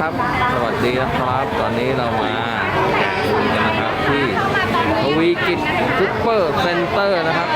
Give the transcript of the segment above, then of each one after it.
ครับ สวัสดีนะครับ ตอนนี้เรามาแนกันนะครับที่ทวีกิจซุปเปอร์เซ็นเตอร์นะครับ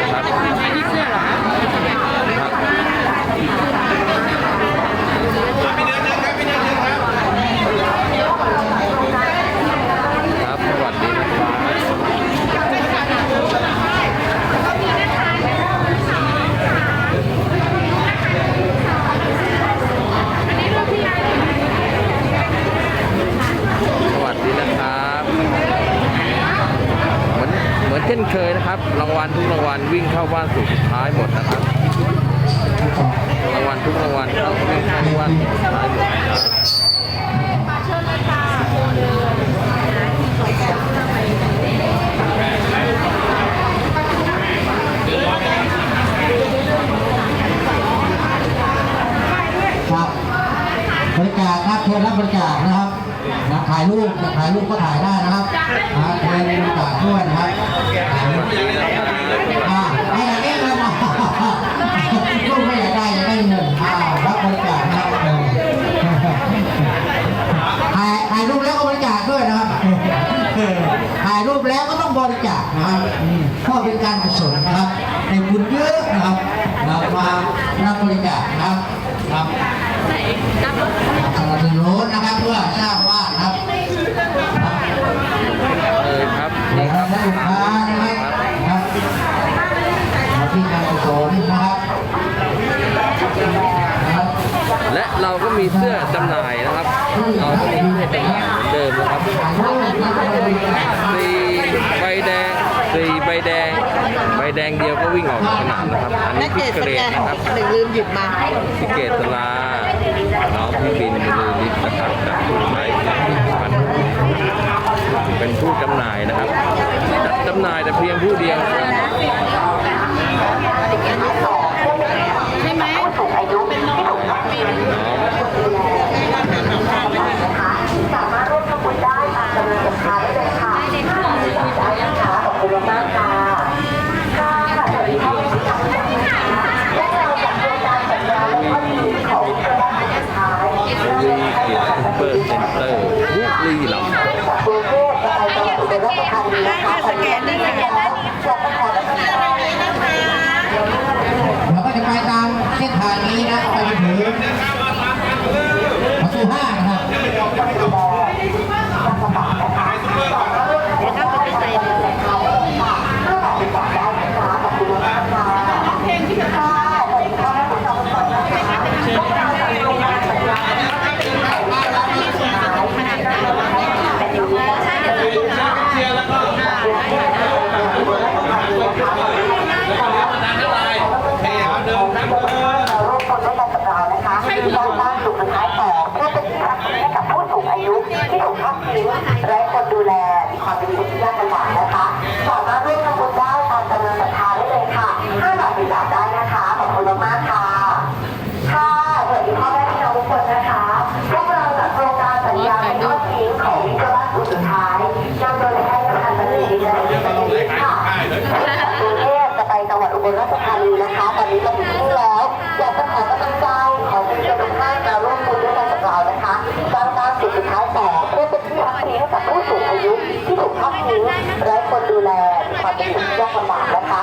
นะครับ ครับ รางวัลทุกรางวัลวิ่งเข้าบ้านสุดท้ายหมดนะครับรางวัลทุกรางวัลเข้าวิ่งเข้าบ้านสุดท้ายหมดครับริการนักเทรับบริการนะครับ นะถ่ายรูปถ่ายรูปก็ถ่ายได้นะครับถ่เยาด้ยในกไม่อยด้อยนบระครับถ่ายารูปแล้วก็บริจาคด้วยนะครับถ่ายรูปแล้วก็ต้องบริจาคนะครับก็เป็นการกุศลนะครับในบุญเยอะนะครับมารับบริจาคนะครับครับ ใบแดง ใบแดงเดียวก็วิ่งออกสนามนะครับ อันนี้พิเกรดนะครับหนึ่งลืมหยิบมาพิเกตลาน้องพี่บินมือลิศนะครับจากไม้พันเป็นผู้จำหน่ายนะครับจัดจำหน่ายแต่เพียงผู้เดียวใช่ไหมเป็นน้องบิน 打卡 นี้ไร้คนดูแลมีความเป็นอยู่ยากลำบากนะคะ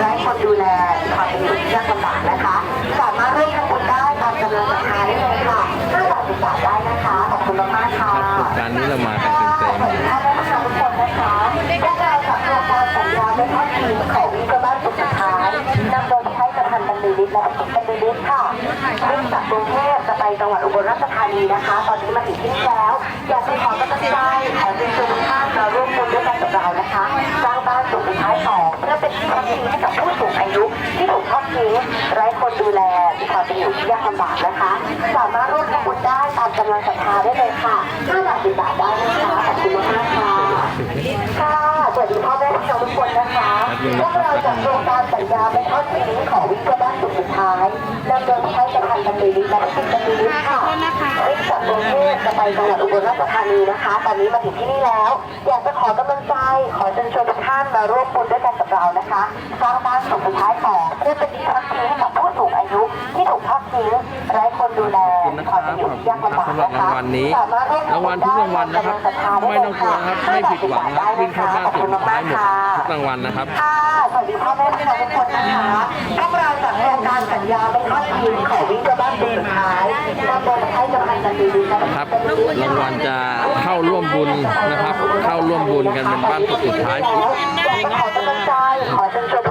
และคนดูแลความเป็นอยู่ที่ยากลำบากนะคะ สามารถร่วมทำบุญได้ตามกำลังศรัทธาได้เลยค่ะ5บาท10บาทได้นะคะ ขอบคุณมากๆค่ะร้ารนี้เรามากันเต็มๆเลยขอบคุณทุกคนนะคะพวการาจากโคงการสัญญาและทอดทีมของวิศวะสุขสุดท้ายนำโดยใช้กระพานบันดีอฤทธิ์และอุปบรรลือฤทธิ์ค่ะวิ่งจากกรุงเทพจะไปจังหวัดอุบลราชธานีนะคะ ตอนนี้มาถึงที่แล้ว อยากจะขอกำลังใจขอเชิญชวนทุกท่านมาร่วมบุญด้วยกันกับเรานะคะ เป็นที่พักพิงให้กับผู้สูงอายุที่ถูกทอดทิ้งไร้คนดูแลมีความเป็นอยู่ที่ยากลำบากนะคะ สามารถร่วมทำบุญได้ตามกำลังศรัทธาได้เลยค่ะ5บาท10บาทได้นะคะขอบคุณมากค่ะค่ะสวัสดีพ่อแม่พี่น้องทุกคนนะคะพวกเราจากโครงการสัญญาเป็นทอดทิ้งของวิกฤานสุดสุดท้ายนำโดยที่ให้ประธานบรรลือฤทธิ์และพิจิตรบรรลือฤทธิ์ค่ะวิ่งจากกรุงเทพจะไปจังหวัดอุบลราชธานีนะคะ ตอนนี้มาถึงที่นี่แล้ว อยากจะขอกำลังใจ ขอเชิญชวนทุกท่านมาร่วมบุญด้วยกันกับเรานะคะสร้างบ้านสุดสุดท้ายของเพื่อเป็นที่พักพิงให้กับผู้สูงอายุ ที่ถูกทอดทิ้งไร้คนดูแลๆขอบคุณนะมีคความรับเป็นอยู่ที่ยากลำบากสำหรับนะรางคะวัลนี้สามารถร่วมรางวัลทุกรางวัลนะครับ ไม่ต้องกลัวนะครับไม่ผิดหวังครับวิ่งเข้าบ้านสุดท้ายหมดทุกรางวัลนะครับค่ะสวัสดีพ่อแม่พี่น้องทุกคนนะคะพวกเราจากแรงการสัญญาไม่ทอดทิ้งของวิ่งกระบ้านสุดท้ายมาโดยให้กำลังใจดีๆครับรางวัลจะเข้าร่วมบุญนะครับ เข้าร่วมบุญกันเป็นบ้านสุดท้ายอยากจะขอกำลังใจขอเชิญชม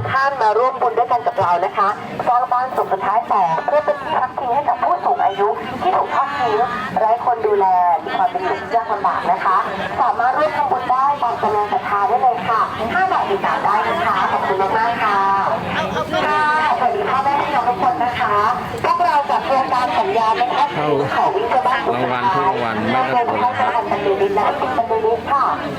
มาร่วมบุญด้วยกันกับเรานะคะสร้างบ้านสุดท้ายสองเพื่อเป็นที่พักพิงให้กับผู้สูงอายุ ที่ถูกทอดทิ้งไร้คนดูแลมีความเป็นอยู่ที่ยากลำบากนะคะ สามารถร่วมทำบุญได้ตามกำลังศรัทธาได้เลยค่ะ5บาท10บาทได้นะคะขอบคุณมากๆค่ะค่ะสวัสดีพ่อแม่พี่น้องทุกคนนะคะพวกเราจากโครงการสัญญาไม่ทอดทิ้งของวิศวบ้านสุดรางวัลทุกท้ายรางวัลไม่นำโดต้องยกลัวที่ให้นะครับ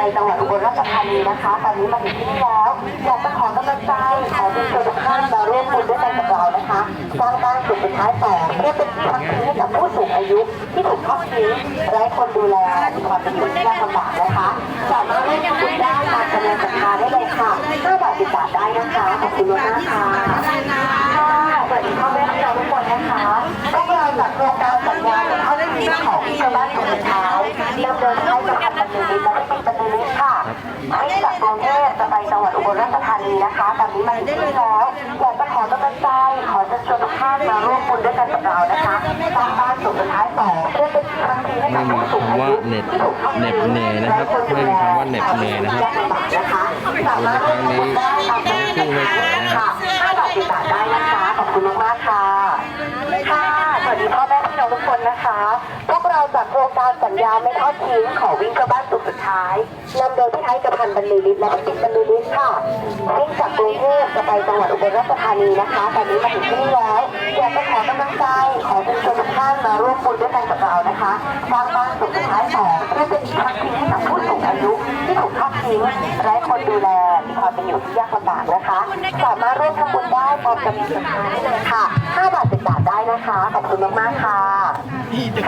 จะไปจังหวัดอุบลราชธานีนะคะ ตอนนี้มาถึงที่นี่แล้วอยากจะขอกำลังใจขอเชิญชวทุกท่านมาร่วมบุญด้วยกันกับเรานะคะสร้างบ้านสุดท้ายสองเพื่อเป็นที่พักพิงให้กับผู้สูงอายุ ที่ถูกทอดทิ้งไร้คนดูแลมีความเป็นอยู่ที่ยากลำบากนะคะสามารถร่วมบุญได้ตามกำลังศรัทธาได้เลยค่ะ5บาท10บาทได้นะคะขอบคุณมากค่ะสวัสดีพ่อแม่พี่น้องทุกคนนะคะพวกเราจากโครงการสัญญาเป็นข้อที่ของชาวบ้านสุดท้ายนำโดยให้ประธานบรรลือฤทธิ์และพิจิตรบรรลือฤ นีนะคะตอนนี้มาถึงที่นี่แล้วอยากจะขอกำลังใจขอเชิญชวนทุกท่านมาร่วมบุญด้วยกันกับเรานะคะสร้างบ้านสุดท้ายสองเพื่อเป็นที่พักพิงให้กับผู้สูงอายุที่ถูกทอดทิ้งไม่มีคำว่าเหน็ดเหนื่อยนะครับไม่มีคำว่าเหน็ดเหนื่อยนะครับ นะคะสามารถร่วมบุญได้ตามกำลังศรัทธาได้เลยค่ะ5บาท10บาทได้นะคะขอบคุณมากๆค่ะค่ะสวัสดีพ่อแม่พี่น้องทุกคนนะคะพวก เราจากโครงการสัญญาไม่ทอดทิ้งของวิ่งกระบ้านสุดสุดท้ายนำโดยพี่ไทยกระพันบรรลือฤทธิ์และพิจิตรบรรลือฤทธิ์ค่ะวิ่งจากกรุงเทพจะไปจังหวัดอุบลราชธานีนะคะ ตอนนี้มาถึงที่นี่แล้วอยากจะขอกำลังใจขอเชิญชวนทุกท่านมาร่วมบุญด้วยกันกับเรานะคะสร้างบ้านสุดท้ายสองเพื่อเป็นที่พักพิงให้กับผู้สูงอายุที่ถูกทอดทิ้งไร้คนดูแลมีความเป็นอยู่ที่ยากลำบากนะคะ สามารถร่วมทำบุญได้ตามกำลังศรัทธาได้เลยค่ะ5บาท10บาท นะคะ ขอบคุณมากๆค่ะ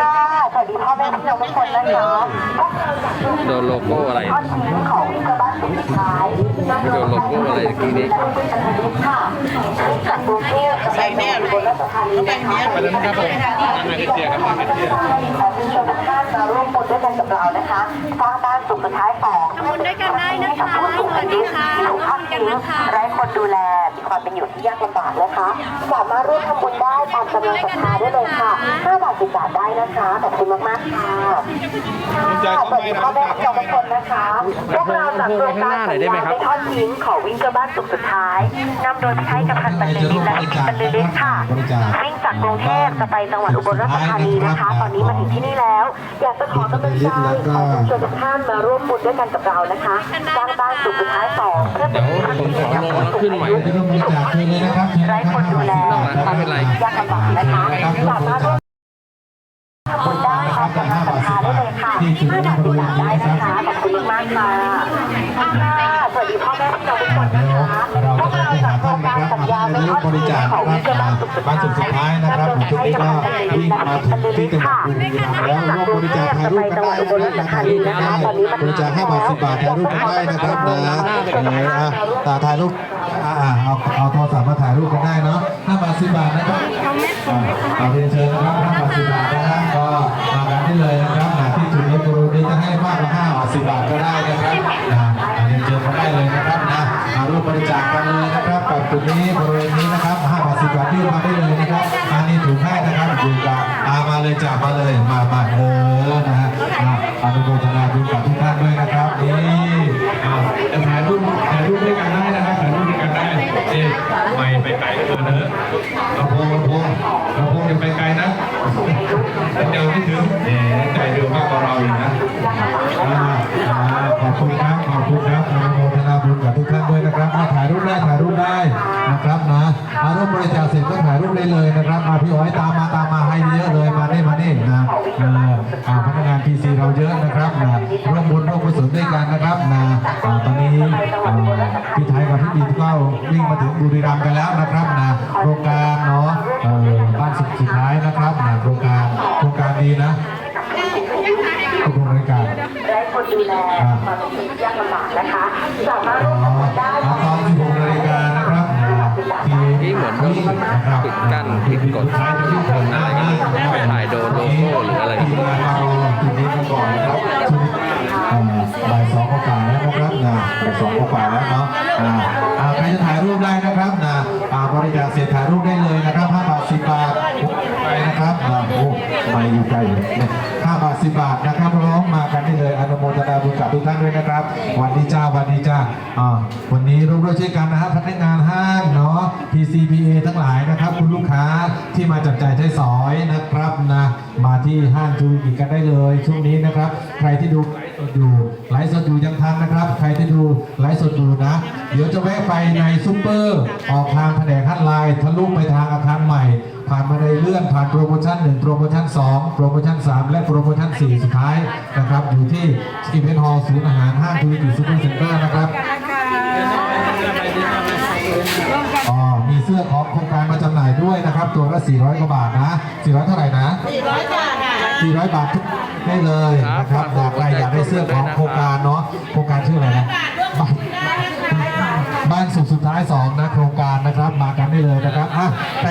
ค่ะ สวัสดีพ่อแม่พี่น้องทุกคนนะคะพวกเราจากโรงโดนโลโก้อะไรทอดทิ้งของวิศวบ้านสุดท้ายไม่โดนโลโก้อะไรเมื่อกี้นี้ค่ะจากกรุงเทพจะไปจังหวั ดอุบลราชธานีนะคะไปแล้วนะครับผมนั่งให้เตี้ยครับนั่งให้เตี้ยขอเชิญชวนทุกท่านมาร่วมบุญด้วยกันกับเรานะคะสร้างบ้านสุขท้ายสองทำบุญด้วยกันได้นะคะให้กับผู้สูงอายุสวัสดีค่ะที่ถูกทอดทิ้งทำบุญกันนะคะไร้คนดูแลมีความเป็นอยู่ที่ยากลำบากนะคะสามารถร่วมทำบุญได้ตามกำลังศรัทธาได้เลยค่ะ5บาท10บาทได้นะคะขอบคุณมากๆค่ะค่ะสวัสดีพ่อแม่พี่น้องทุกคนนะคะพวกเราจากโครงการสัญญาไม่ทอดทิ้งของวิ่งเจอบ้านสุขสุดท้ายนำโดยพี่ไทยกับพันธ์บรรลือฤทธิ์และพิจิตรบรรลือฤทธิ์ค่ะวิ่งจากกรุงเทพจะไปจังหวัดอุบลราชธานีนะคะ ตอนนี้มาถึงที่นี่แล้ว อยากจะขอกำลังใจขอเชิญชวนทุกท่านมาร่วมบุญด้วยกันกับเรานะคะสร้างบ้านสุขสุดท้ายสองเพื่อเป็นที่พักพิงให้กับผู้สูงอายุที่ถูกทอดทิ้งไร้คนดูแลความยากลำบากนะคะสามารถร่วมทำบุญได้ตามกำลังศรัทธาได้เลยค่ะ5บาท10บาทได้นะคะขอบคุณมากๆค่ะค่ะสวัสดีพ่อแม่พี่น้องทุกคนนะคะ ญญาไม่ทอดทิ้งของวิศวบ้านสุขสุดบ้านสุดท้ายนะครับนำโดยจุดให้นี้กำก็ลังใจวิ่งมาถึงที่จังหวัดบุรีรัมย์แล้วร่วมบริจาคถ่ายรูปกันได้นะครับถ่ายรูปกันได้บริจาค5บาท10บาทถ่ายรูปกันได้นะครับนะเอออะตาถ่ายรูปอ่าเอาเอาโทรศัพท์มาถ่ายรูปกันได้เนาะ5บาท10บาทนะครับเอาเรียนเชิญนะครับ5บาท10บาทนะก็มากันได้เลยนะครับที่จุดนี้บริเวณนี้จะให้มากกว่า5บาท10บาทก็ได้นะครับนะเรียนเชิญมาได้เลยนะครับ ร่วมบริจาคกันเลยนะครับกับจุดนี้บริเวณนี้นะครับ5บาท10บาทยื่นมาได้เลยนะครับอันนี้ถูกให้นะครับอยู่กับอามาเลยจ้ามาเลยมามาเออนะฮะอะอนุโมทนาบุญกับทุกท่านด้วยนะครับนี่อะจะถ่ายรูปถ่ายรูปด้วยกันได้นะครับถ่ายรูปด้วยกันได้เอ๊ะไม่ไปไกลเกินนะลำโพงลำโพงลำโพงอย่าไปไกลนะเดี๋ยวไม่ถึง ร่วมบริจาคเสร็จก็ถ่ายรูปได้เลยนะครับมาพี่อ๋อยตามมาตามมาให้เยอะเลยมานี่มานี่นะเอออ่าพนักงานพีซีเราเยอะนะครับนะร่วมบุญร่วมกุศลด้วยกันนะครับนะอ่าตอนนี้อ่าพี่ไทยกับพี่บีก็วิ่งมาถึงบุรีรัมย์กันแล้วนะครับนะโครงการเนาะเออบ้านสุดสุดท้ายนะครับนะโครงการโครงการดีนะทุกโครงการไร้คนดูแลความเป็นอยู่ที่ยากลำบากนะคะสามารถอ๋ร่อวมทำบุญได้ตอน16นาฬิกานะครับ ที่เหมือนว่านะครับปิดกั้นผิดกฎคนอะไรกันไปถ่ายโดนโลโก้หรืออะไรจุดนี้ก่อนนะครับช่วงอ่าบ่ายสองกว่าแล้วนะครับนะบ่ายสองกว่าแล้วเนาะอ่าใครจะถ่ายรูปได้นะครับนะอ่าบริจาคเสร็จถ่ายรูปได้เลยนะครับ5บาท10บบาทไปนะครับอ่าโอ้ไม่อยู่ใกล้เลย 5บาท10บาทนะครับร้องมากันได้เลยอนุโมทนาบุญกับทุกท่านด้วยนะครับวันนี้จ้าวันนี้จ้าอ่าวันนี้ร่วมด้วยช่วยกันนะครับพนักงานห้างเนาะ PCBA ทั้งหลายนะครับ คุณลูกค้าที่มาจับจ่ายใช้สอยนะครับนะมาที่ห้างจูกิกันได้เลย ช่วงนี้นะครับ ใครที่ดูไลฟ์สดอยู่ไลฟ์สดอยู่ยังทันนะครับ ใครที่ดูไลฟ์สดอยู่นะ เดี๋ยวจะแวะไปในซุปเปอร์ออกทางแผนกฮัทไลน์ทะลุไปทางอาคารใหม่ ผ่านมาในเลื่อนผ่านโปรโมชั่น1โปรโมชั่น2โปรโมชั่น3 และโปรโมชั่น 4 สุดท้ายนะครับอยู่ที่สกีเพนฮอลล์ศูนย์อาหารห้างธุรกิจซูเปอร์เซ็นเตอร์นะครับอ๋อมีเสื้อของโครงการมาจำหน่ายด้วยนะครับ ตัวละ 400 กว่าบาทนะ 400 เท่าไหร่นะ 400 บาทค่ะ 400 บาททุกได้เลยนะครับอยากใครอยากได้เสื้อของโครงการเนาะโครงการชื่ออะไรนะ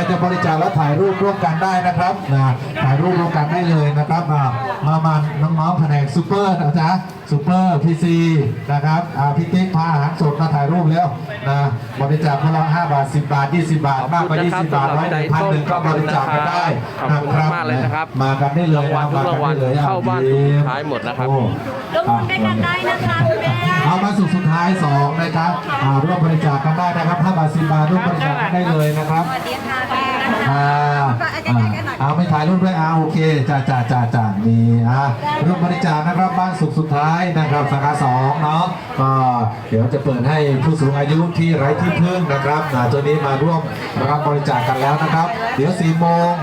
จะบริจาคแล้วถ่ายรูปร่วมกันได้นะครับนะถ่ายรูปร่วมกันได้เลยนะครับอะมามาน้องๆแผนกซูเปอร์นะจ๊ะซูเปอร์พีซีนะครับอ่าพี่ติ๊กพาอาหารสดมาถ่ายรูปแล้วนะบริจาคคนละ5บาท10บาท20บาทขอบมากกคุว่าณนะครับ20บาทสำหรับร้อยหนึ่งใจพันหนึ่งก็บริจาคกันได้ขอบคุณมากเลยนะครับ มากันได้เลยรางวัลทุกรางวัลมกันได้ลยเข้าบ้านสุดท้ายหมดนะครับโอ้ร่วมบุญด้วยกันได้นะคะคุณแม่ เอามาสุดสุดท้ายสองนะครับอ่าร่วมบริจาคกันได้นะครับ5บาท10บาทร่วมบริจาคกันได้เลยนะครับสวัสดีค่ะอ่าอ่าเอาไม่ถ่ายรูปด้วยอ่าโอเคจ้าจ้าจ้าจ้านี่อ่าร่วมบริจาคนะครับบ้านสุขสุดท้ายนะครับสาขาสองเนาะก็เดี๋ยวจะเปิดให้ผู้สูงอายุที่ไร้ที่พึ่งนะครับอ่าตัวนี้มาร่วมรับบริจาคกันแล้วนะครับ เดี๋ยว4โมง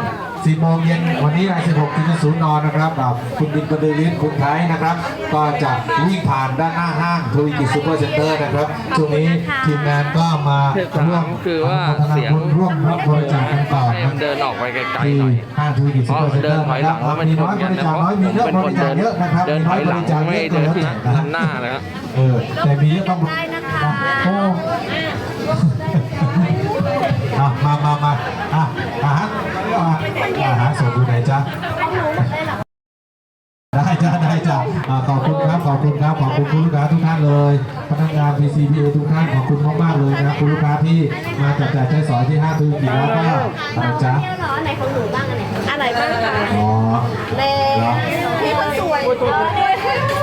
4โมงเย็นวันนี้นะ16จุดศูนย์นอนนะครับอ่าคุณบินประดือลิ้นคุณไทยนะครับ ก็จะวิ่งผ่านด้านหน้าห้างทวีกิจซูเปอร์เซ็นเตอร์นะครับช่วงนี้ทีมงานก็มาร่วมคือว่าอนุโมทนเสียงบุญร่วมรับบริจาคกันต่อให้นะมันเดินออกไปไกลๆที่หน่อยห้างธุรกิจซูเปอร์เซ็นเตอร์นะครับเพราะเดินถอยหลังแล้วมันมีน้อยบริจาคน้อยมีเยอะบริจาคเยอะนะครับเดินมีถน้ออยยบหลังริจาคเยไม่อะเดินก็แล้วแต่นำหน้าเลยครับเออแต่มีเยอะต้องได้นะคะโอ้อะมามามาอะอาหารอาหารสดอยู่ไหนจ๊ะได้จ้าได้จ้าอ่าขอบคุณครับขอบคุณครับขอบคุณคุณลูกค้าทุกท่านเลยพนักงาน PCBA ทุกท่านขอบคุณมากๆเลยนะครับคุณลูกค้าที่มาจับจ่ายใช้สอยที่ห้างธุรกิจแล้วก็อะไรจ๊ะเที่ยวเหรอไหนของหนูบ้างอันไหนอะไรบ้างคะอ๋อเล่พี่คนสวย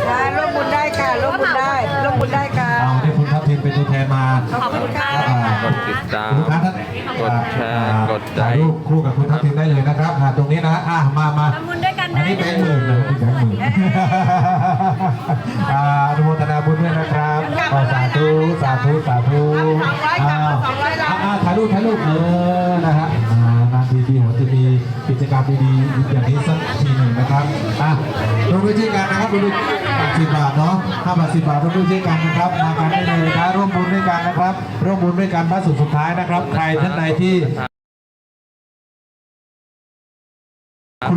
ค่ะร่วมบุญได้ค่ะร่วมบุญได้ร่วมบุญได้ค่ะ กดติดตามคุณลูกค้าท่านกดแชร์อ่ากดใจถ่ายรูปคู่กับคุณทัพทิมได้เลยนะครับอ่าตรงนี้นะอะมามาทำบุญด้วยกันอันได้นี้แบงค์หมื่นนะนี่แบงค์หมื่นอ่าอนุโมทนาบุญด้วยนะครับอ่าสาธุสาธุสาธุอ้าวอ่าถ่ายรูปถ่ายรูปเออนะฮะอ่านานทีทีผมจะมีกิจกรรมดีๆอย่างนี้สักทีห นะครับอะร่วมด้วยช่วยกันนะครับร่วมด้วยบาทสิบบาทเนาะห้าบาทสิบบาทร่วมด้วยช่วยกันนะครับมากันได้เลยนะร่วมบุญด้วยกันนะครับ ร่วมบุญด้วยกันบ้านสุดสุดท้ายนะครับ ใครท่านใดที่